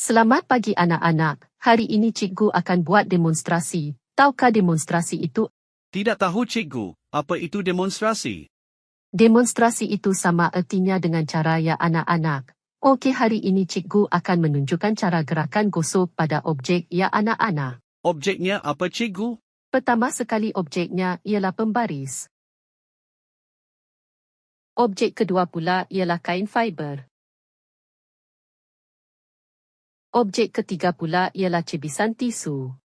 Selamat pagi anak-anak. Hari ini cikgu akan buat demonstrasi. Tahukah demonstrasi itu? Tidak tahu cikgu, apa itu demonstrasi? Demonstrasi itu sama ertinya dengan cara ya anak-anak. Okey, hari ini cikgu akan menunjukkan cara gerakan gosok pada objek ya anak-anak. Objeknya apa cikgu? Pertama sekali objeknya ialah pembaris. Objek kedua pula ialah kain fiber. Objek ketiga pula ialah cebisan tisu.